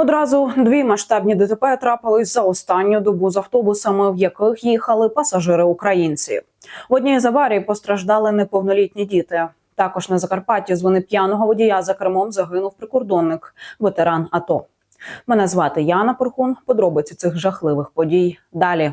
Одразу дві масштабні ДТП трапились за останню добу з автобусами, в яких їхали пасажири українці. В одній з аварій постраждали неповнолітні діти. Також на Закарпатті з вини п'яного водія за кермом загинув прикордонник, ветеран АТО. Мене звати Яна Порхун. Подробиці цих жахливих подій далі.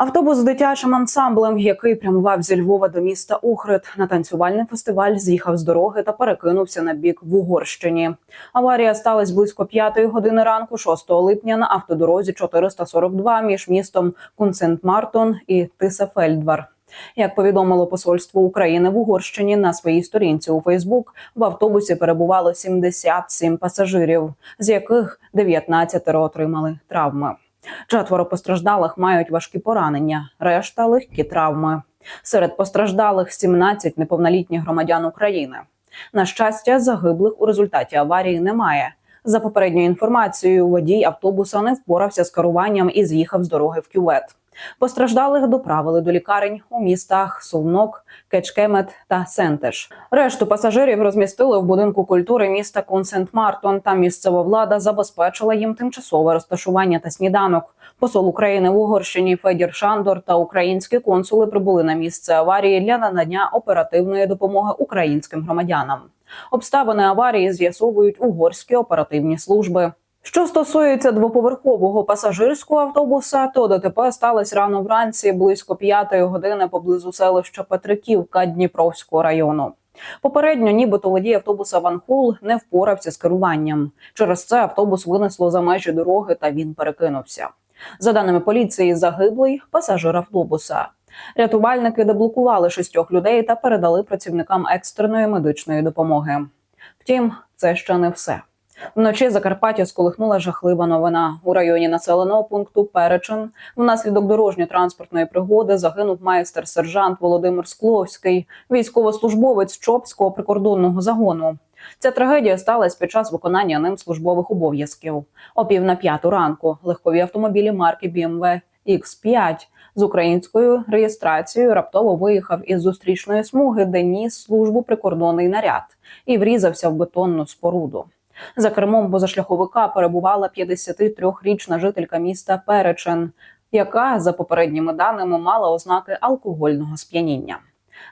Автобус з дитячим ансамблем, який прямував зі Львова до міста Охрид на танцювальний фестиваль, з'їхав з дороги та перекинувся на бік в Угорщині. Аварія сталася близько 5 години ранку, 6 липня, на автодорозі 442 між містом Кунцент-Мартон і Тисафельдвар. Як повідомило посольство України в Угорщині на своїй сторінці у Фейсбук, в автобусі перебувало 77 пасажирів, з яких 19 отримали травми. Четверо постраждалих мають важкі поранення, решта легкі травми. Серед постраждалих 17 неповнолітніх громадян України. На щастя, загиблих у результаті аварії немає. За попередньою інформацією, водій автобуса не впорався з керуванням і з'їхав з дороги в кювет. Постраждалих доправили до лікарень у містах Солнок, Кечкемет та Сентеш. Решту пасажирів розмістили в будинку культури міста Консент-Мартон. Там місцева влада забезпечила їм тимчасове розташування та сніданок. Посол України в Угорщині Федір Шандор та українські консули прибули на місце аварії для надання оперативної допомоги українським громадянам. Обставини аварії з'ясовують угорські оперативні служби. Що стосується двоповерхового пасажирського автобуса, то ДТП сталося рано вранці близько п'ятої години поблизу селища Петриківка Дніпровського району. Попередньо, нібито водій автобуса Ван Хул не впорався з керуванням. Через це автобус винесло за межі дороги та він перекинувся. За даними поліції, загиблий пасажир автобуса. Рятувальники деблокували шістьох людей та передали працівникам екстреної медичної допомоги. Втім, це ще не все. Вночі Закарпаття сколихнула жахлива новина. У районі населеного пункту Перечин внаслідок дорожньо-транспортної пригоди загинув майстер-сержант Володимир Скловський, військовослужбовець Чопського прикордонного загону. Ця трагедія сталася під час виконання ним службових обов'язків. О пів на п'яту ранку легкові автомобілі марки BMW X5 з українською реєстрацією раптово виїхав із зустрічної смуги, де ніс службу прикордонний наряд, і врізався в бетонну споруду. За кермом позашляховика перебувала 53-річна жителька міста Перечен, яка за попередніми даними мала ознаки алкогольного сп'яніння.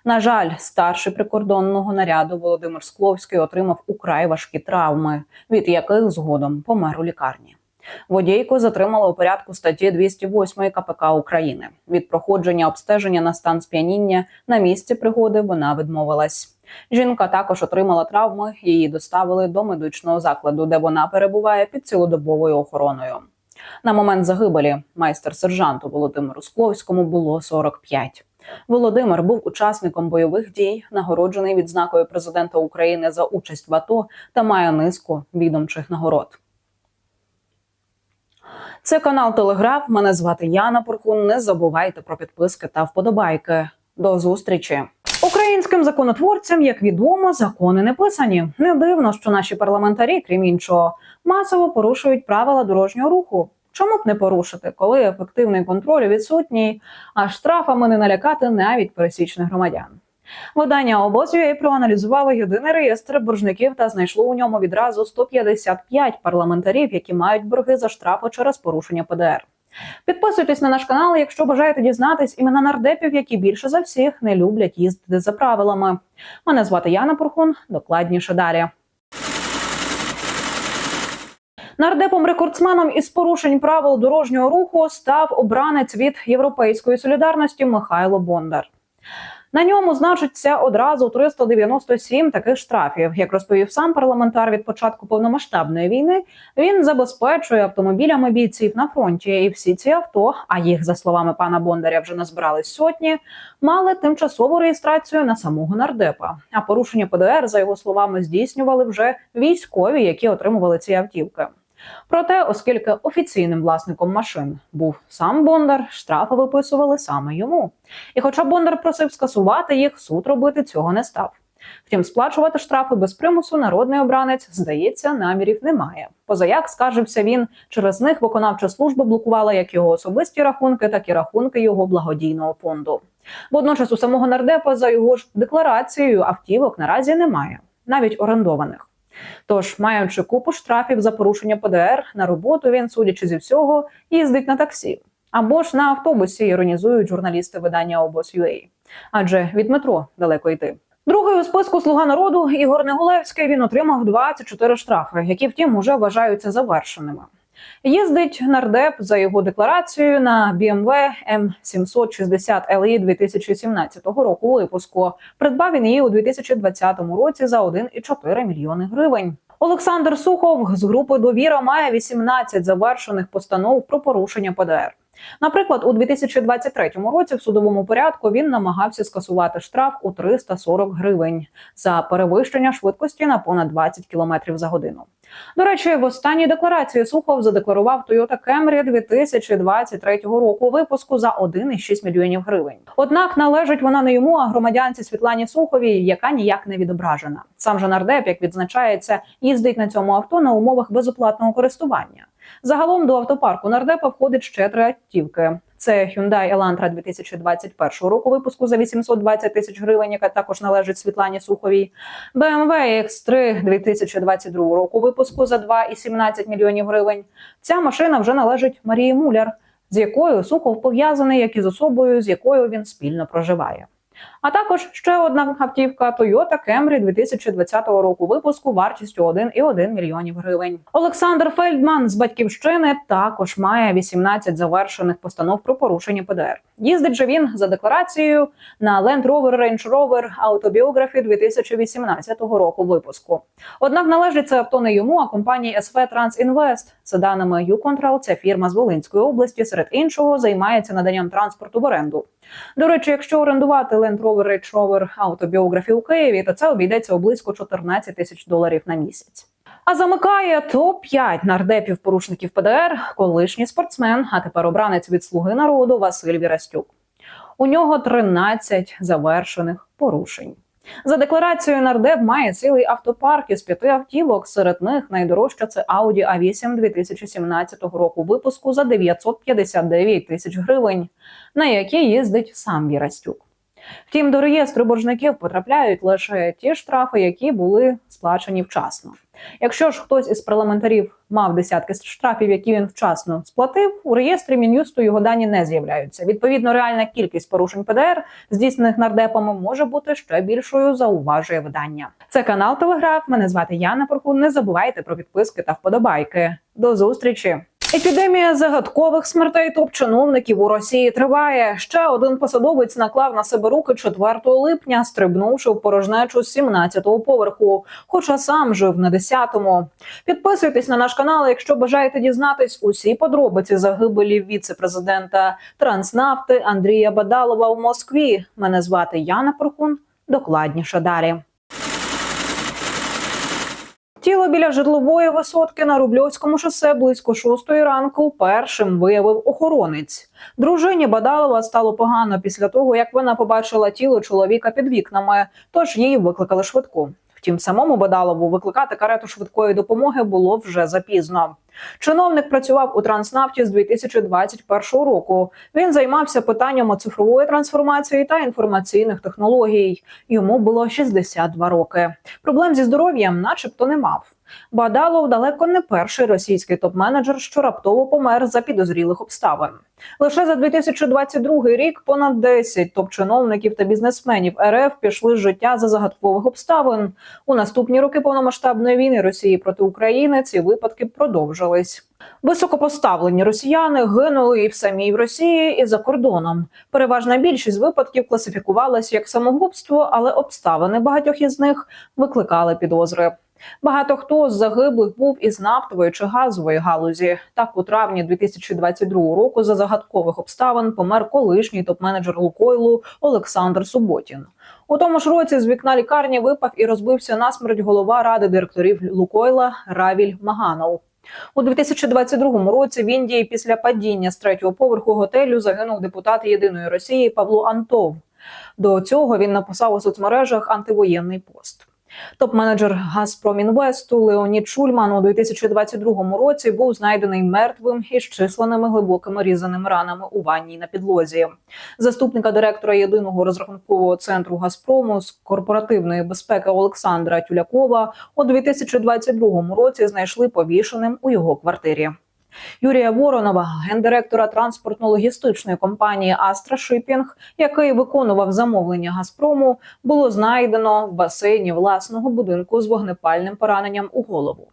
На жаль, старший прикордонного наряду Володимир Скловський отримав украй важкі травми, від яких згодом помер у лікарні. Водійку затримали у порядку статті 208 КПК України. Від проходження обстеження на стан сп'яніння на місці пригоди вона відмовилась. Жінка також отримала травми. Її доставили до медичного закладу, де вона перебуває під цілодобовою охороною. На момент загибелі майстер-сержанту Володимиру Скловському було 45. Володимир був учасником бойових дій, нагороджений відзнакою президента України за участь в АТО та має низку відомчих нагород. Це канал Телеграф. Мене звати Яна Порхун. Не забувайте про підписки та вподобайки. До зустрічі. Українським законотворцям, як відомо, закони не писані. Не дивно, що наші парламентарі, крім іншого, масово порушують правила дорожнього руху. Чому б не порушити, коли ефективний контроль відсутній, а штрафами не налякати навіть пересічних громадян? Видання обозв'я проаналізувало єдиний реєстр боржників та знайшло у ньому відразу 155 парламентарів, які мають борги за штрафи через порушення ПДР. Підписуйтесь на наш канал, якщо бажаєте дізнатись імена нардепів, які більше за всіх не люблять їздити за правилами. Мене звати Яна Порхун. Докладніше далі. Нардепом рекордсменом із порушень правил дорожнього руху став обранець від Європейської солідарності Михайло Бондар. На ньому значиться одразу 397 таких штрафів. Як розповів сам парламентар від початку повномасштабної війни, він забезпечує автомобілями бійців на фронті. І всі ці авто, а їх за словами пана Бондаря вже назбирались сотні, мали тимчасову реєстрацію на самого нардепа. А порушення ПДР за його словами здійснювали вже військові, які отримували ці автівки. Проте, оскільки офіційним власником машин був сам Бондар, штрафи виписували саме йому. І хоча Бондар просив скасувати їх, суд робити цього не став. Втім, сплачувати штрафи без примусу народний обранець, здається, намірів немає. Позаяк скаржився він, через них виконавча служба блокувала як його особисті рахунки, так і рахунки його благодійного фонду. Водночас у самого нардепа за його ж декларацією автівок наразі немає, навіть орендованих. Тож, маючи купу штрафів за порушення ПДР, на роботу він, судячи зі всього, їздить на таксі. Або ж на автобусі іронізують журналісти видання обоз.ua. Адже від метро далеко йти. Другий у списку Слуга народу Ігор Негулевський він отримав 24 штрафи, які втім уже вважаються завершеними. Їздить нардеп за його декларацією на BMW M760 LE 2017 року випуску. Придбав він її у 2020 році за 1,4 мільйони гривень. Олександр Сухов з групи Довіра має 18 завершених постанов про порушення ПДР. Наприклад, у 2023 році в судовому порядку він намагався скасувати штраф у 340 гривень за перевищення швидкості на понад 20 км за годину. До речі, в останній декларації Сухов задекларував Toyota Camry 2023 року випуску за 1,6 мільйонів гривень. Однак належить вона не йому, а громадянці Світлані Суховій, яка ніяк не відображена. Сам же нардеп, як відзначається, їздить на цьому авто на умовах безоплатного користування. Загалом до автопарку нардепа входить ще три автівки. Це Hyundai Elantra 2021 року випуску за 820 тисяч гривень, яка також належить Світлані Суховій. BMW X3 2022 року випуску за 2,17 мільйонів гривень. Ця машина вже належить Марії Муляр, з якою Сухов пов'язаний, як і з особою, з якою він спільно проживає. А також ще одна автівка Toyota Camry 2020 року випуску вартістю 1,1 мільйонів гривень. Олександр Фельдман з батьківщини також має 18 завершених постанов про порушення ПДР. Їздить же він за декларацією на Land Rover Range Rover Autobiography 2018 року випуску. Однак належить це авто не йому, а компанії SV Transinvest. За даними YouControl, ця фірма з Волинської області серед іншого займається наданням транспорту в оренду. До речі, якщо орендувати Land Rover Range Rover Autobiography у Києві, то це обійдеться у близько 14 тисяч доларів на місяць. А замикає топ 5 нардепів порушників ПДР, колишній спортсмен, а тепер обранець від слуги народу Василь Вірастюк. У нього 13 завершених порушень. За декларацією нардеп має цілий автопарк із п'яти автівок. Серед них найдорожча це Audi A8 2017 року випуску за 959 тисяч гривень, на якій їздить сам Вірастюк. Втім, до реєстру боржників потрапляють лише ті штрафи, які були сплачені вчасно. Якщо ж хтось із парламентарів мав десятки штрафів, які він вчасно сплатив, у реєстрі мін'юсту його дані не з'являються. Відповідно, реальна кількість порушень ПДР, здійснених нардепами, може бути ще більшою. Зауважує видання. Це канал Телеграф. Мене звати Яна Порхун. Не забувайте про підписки та вподобайки. До зустрічі. Епідемія загадкових смертей топ-чиновників у Росії триває. Ще один посадовець наклав на себе руки 4 липня, стрибнувши в порожнечу з 17-го поверху, хоча сам жив на 10-му. Підписуйтесь на наш канал, якщо бажаєте дізнатись усі подробиці загибелі віце-президента Транснафти Андрія Бадалова в Москві. Мене звати Яна Порхун. Докладніше далі. Тіло біля житлової висотки на Рубльовському шосе близько шостої ранку першим виявив охоронець. Дружині Бадалова стало погано після того, як вона побачила тіло чоловіка під вікнами, тож її викликали швидку. Втім, самому Бадалову викликати карету швидкої допомоги було вже запізно. Чиновник працював у Транснафті з 2021 року. Він займався питаннями цифрової трансформації та інформаційних технологій. Йому було 62 роки. Проблем зі здоров'ям, начебто, не мав. Бадалов далеко не перший російський топ-менеджер, що раптово помер за підозрілих обставин. Лише за 2022 рік понад 10 топ-чиновників та бізнесменів РФ пішли з життя за загадкових обставин. У наступні роки повномасштабної війни Росії проти України ці випадки продовжились. Високопоставлені росіяни гинули і в самій Росії, і за кордоном. Переважна більшість випадків класифікувалась як самогубство, але обставини багатьох із них викликали підозри. Багато хто з загиблих був із нафтової чи газової галузі. Так, у травні 2022 року за загадкових обставин помер колишній топ-менеджер Лукойлу Олександр Суботін. У тому ж році з вікна лікарні випав і розбився насмерть голова ради директорів Лукойла Равіль Маганов. У 2022 році в Індії після падіння з третього поверху готелю загинув депутат єдиної Росії Павло Антов. До цього він написав у соцмережах антивоєнний пост. Топ-менеджер Газпром Інвесту Леонід Шульман у 2022 році був знайдений мертвим із численними глибокими різаними ранами у ванній на підлозі. Заступника директора єдиного розрахункового центру Газпрому з корпоративної безпеки Олександра Тюлякова у 2022 році знайшли повішеним у його квартирі. Юрія Воронова, гендиректора транспортно-логістичної компанії Астра Шипінг, який виконував замовлення Газпрому, було знайдено в басейні власного будинку з вогнепальним пораненням у голову.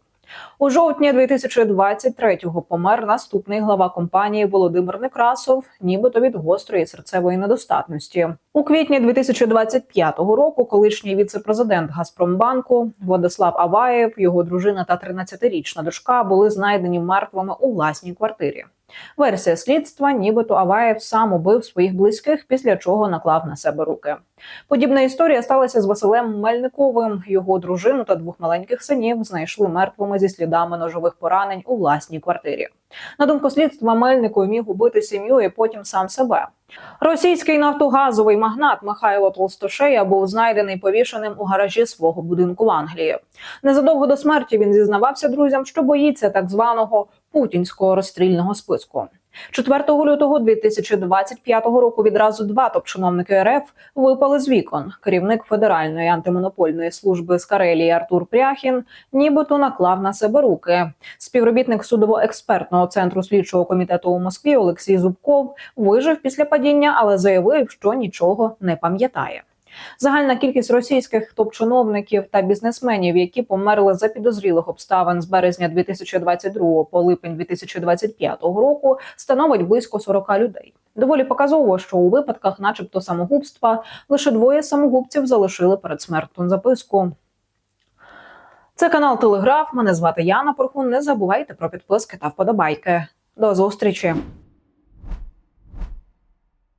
У жовтні 2023-го помер наступний глава компанії Володимир Некрасов, нібито від гострої серцевої недостатності. У квітні 2025 року колишній віце-президент Газпромбанку Владислав Аваєв, його дружина та 13-річна дочка були знайдені мертвими у власній квартирі. Версія слідства, нібито Аваєв сам убив своїх близьких, після чого наклав на себе руки. Подібна історія сталася з Василем Мельниковим. Його дружину та двох маленьких синів знайшли мертвими зі слідами ножових поранень у власній квартирі. На думку слідства, мельнику міг убити сім'ю і потім сам себе. Російський нафтогазовий магнат Михайло Толстошея був знайдений повішеним у гаражі свого будинку в Англії. Незадовго до смерті він зізнавався друзям, що боїться так званого путінського розстрільного списку. 4 лютого 2025 року відразу два топ-чиновники РФ випали з вікон. Керівник Федеральної антимонопольної служби з Карелії Артур Пряхін нібито наклав на себе руки. Співробітник судово-експертного центру слідчого комітету у Москві Олексій Зубков вижив після падіння, але заявив, що нічого не пам'ятає. Загальна кількість російських топ-чиновників та бізнесменів, які померли за підозрілих обставин з березня 2022 по липень 2025 року, становить близько 40 людей. Доволі показово, що у випадках, начебто, самогубства, лише двоє самогубців залишили передсмертну записку. Це канал Телеграф. Мене звати Яна Порхун. Не забувайте про підписки та вподобайки. До зустрічі!